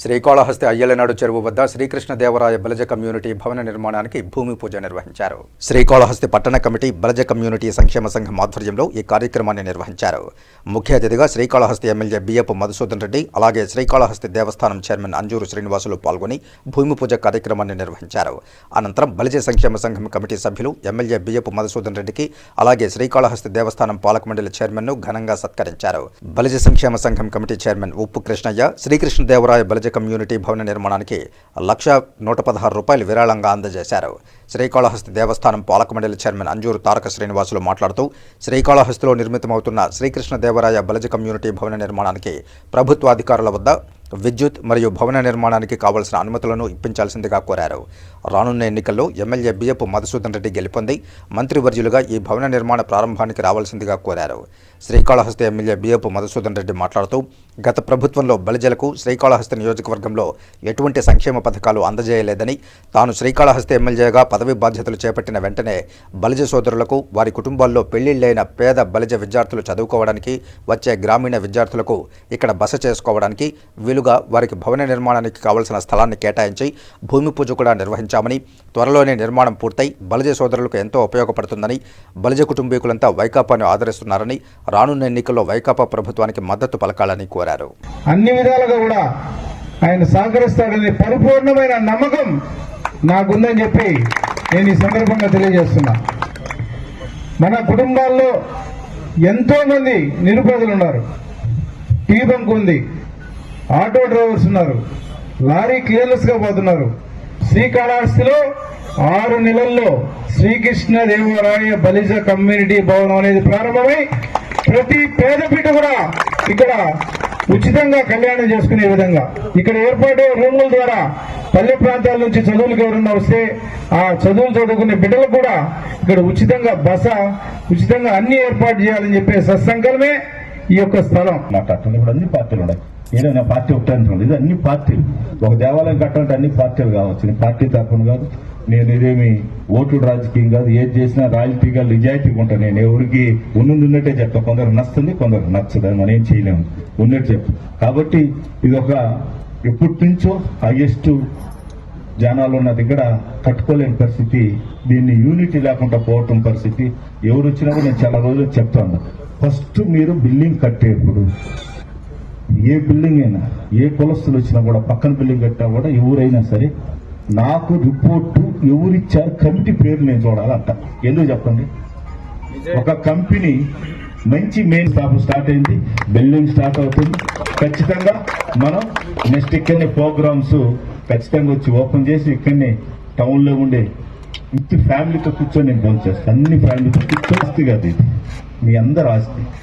శ్రీకాళహస్తి అయ్యలనాడు చెరువు వద్ద శ్రీకృష్ణదేవరాయ బలజ కమ్యూనిటీ భవన నిర్మాణానికి భూమి పూజ నిర్వహించారు. శ్రీకాళహస్తి పట్టణ కమిటీ బలజ కమ్యూనిటీ సంక్షేమ సంఘం ఆధ్వర్యంలో ఈ కార్యక్రమాన్ని నిర్వహించారు. ముఖ్య అతిథిగా శ్రీకాళహస్తి ఎమ్మెల్యే బిఎఫ్ మధుసూదన్ రెడ్డి అలాగే శ్రీకాళహస్తి దేవస్థానం చైర్మన్ అంజూరు శ్రీనివాసులు పాల్గొని భూమి పూజ కార్యక్రమాన్ని నిర్వహించారు. అనంతరం బలిజ సంక్షేమ సంఘం కమిటీ సభ్యులు ఎమ్మెల్యే బియ్యపు మధుసూదన్ రెడ్డికి అలాగే శ్రీకాళహస్తి దేవస్థానం పాలక మండలి చైర్మన్ను ఘనంగా సత్కరించారు. బలిజ సంక్షేమ సంఘం కమిటీ చైర్మన్ ఉప్పు కృష్ణయ్య శ్రీకృష్ణదేవరాయ బలిజ కమ్యూనిటీ భవన నిర్మాణానికి లక్ష నూట పదహారు రూపాయలు విరాళంగా అందజేశారు. శ్రీకాళహస్తి దేవస్థానం పాలక మండలి చైర్మన్ అంజూరు తారక శ్రీనివాసులు మాట్లాడుతూ శ్రీకాళహస్తిలో నిర్మితమవుతున్న శ్రీకృష్ణదేవరాయ బలజ కమ్యూనిటీ భవన నిర్మాణానికి ప్రభుత్వ అధికారుల వద్ద విద్యుత్ మరియు భవన నిర్మాణానికి కావలసిన అనుమతులను ఇప్పించాల్సిందిగా కోరారు. రానున్న ఎన్నికల్లో ఎమ్మెల్యే బియ్యపు మధుసూదన్ రెడ్డి గెలుపొంది మంత్రివర్యులుగా ఈ భవన నిర్మాణ ప్రారంభానికి రావాల్సిందిగా కోరారు. శ్రీకాళహస్తి ఎమ్మెల్యే బియ్యపు మధుసూదన్ రెడ్డి మాట్లాడుతూ గత ప్రభుత్వంలో బలిజలకు శ్రీకాళహస్తి నియోజకవర్గంలో ఎటువంటి సంక్షేమ పథకాలు అందజేయలేదని తాను శ్రీకాళహస్తి ఎమ్మెల్యేగా పదవి బాధ్యతలు చేపట్టిన వెంటనే బలిజ సోదరులకు వారి కుటుంబాల్లో పెళ్ళిళ్ళైన పేద బలిజ విద్యార్థులు చదువుకోవడానికి వచ్చే గ్రామీణ విద్యార్థులకు ఇక్కడ బస చేసుకోవడానికి వీలుగా వారికి భవన నిర్మాణానికి కావలసిన స్థలాన్ని కేటాయించి భూమి పూజ కూడా నిర్వహించామని త్వరలోనే నిర్మాణం పూర్తయి బలిజ సోదరులకు ఎంతో ఉపయోగపడుతుందని బలిజ కుటుంబీకులంతా వైకాపాను ఆదరిస్తున్నారని రానున్న ఎన్నికల్లో వైకాపా ప్రభుత్వానికి మద్దతు పలకాలని కోరారు. అన్ని విధాలుగా కూడా ఆయన సహకరిస్తాడని పరిపూర్ణమైన నమ్మకం నాకుందని చెప్పి నేను ఈ సందర్భంగా తెలియజేస్తున్నా. మన కుటుంబాల్లో ఎంతో మంది నిరుపేదలు ఉన్నారు. టీ బంక్ ఉంది. ఆటో డ్రైవర్స్ ఉన్నారు. లారీ క్లియర్లెస్గా పోతున్నారు. శ్రీకాళహస్తిలో ఆరు నెలల్లో శ్రీకృష్ణ దేవరాయ బలిజ కమ్యూనిటీ భవనం అనేది ప్రారంభమై ప్రతి పేద బిడ్డ కూడా ఇక్కడ ఉచితంగా కళ్యాణం చేసుకునే విధంగా ఇక్కడ ఏర్పాటు రూముల ద్వారా పల్లె ప్రాంతాల నుంచి చదువులకు ఎవరన్నా వస్తే ఆ చదువులు చదువుకునే బిడ్డలకు కూడా ఇక్కడ ఉచితంగా బస ఉచితంగా అన్ని ఏర్పాటు చేయాలని చెప్పే సత్సంకల్మే ఈ యొక్క స్థలం. నాకు అట్లనే కూడా అన్ని పార్టీలు ఉన్నాయి. ఏదైనా పార్టీ ఒకటే అంటున్నాను ఇది అన్ని పార్టీలు. ఒక దేవాలయం కట్టాలంటే అన్ని పార్టీలు కావచ్చు. పార్టీ తరఫున కాదు. నేను ఇదేమి ఓటు రాజకీయం కాదు. ఏది చేసినా రాయల్టీగా నిజాయితీగా ఉంటాను నేను ఎవరికి ఉన్నది ఉన్నట్టే చెప్తా. కొందరు నచ్చుతుంది కొందరు నచ్చదు. మనం ఏం చేయలేము. ఉన్నట్టు చెప్పు. కాబట్టి ఇది ఒక ఎప్పటి నుంచో హైయెస్ట్ జనాలు ఉన్న దగ్గర కట్టుకోలేని పరిస్థితి. దీన్ని యూనిటీ లేకుండా పోవటం పరిస్థితి. ఎవరు వచ్చినా కూడా నేను చాలా రోజులు చెప్తాను. ఫస్ట్ మీరు బిల్డింగ్ కట్టేప్పుడు ఏ బిల్డింగ్ అయినా ఏ కులస్తులు వచ్చినా కూడా పక్కన బిల్డింగ్ కట్టినా కూడా ఎవరైనా సరే నాకు రిపోర్టు ఎవరిచ్చారు కమిటీ పేరు నేను చూడాలంట. ఎందుకు చెప్పండి? ఒక కంపెనీ మంచి మెయిన్ స్టాప్ స్టార్ట్ అయింది బిల్డింగ్ స్టార్ట్ అవుతుంది. ఖచ్చితంగా మనం నెక్స్ట్ ఇక్కడనే ప్రోగ్రామ్స్ ఖచ్చితంగా వచ్చి ఓపెన్ చేసి ఇక్కడనే టౌన్లో ఉండే ఇంటి ఫ్యామిలీతో కూర్చొని నేను ఫోన్ చేస్తాను అన్ని ఫ్యామిలీతో కూర్చొని ఆస్తి కాదు ఇది మీ అందరు ఆస్తి.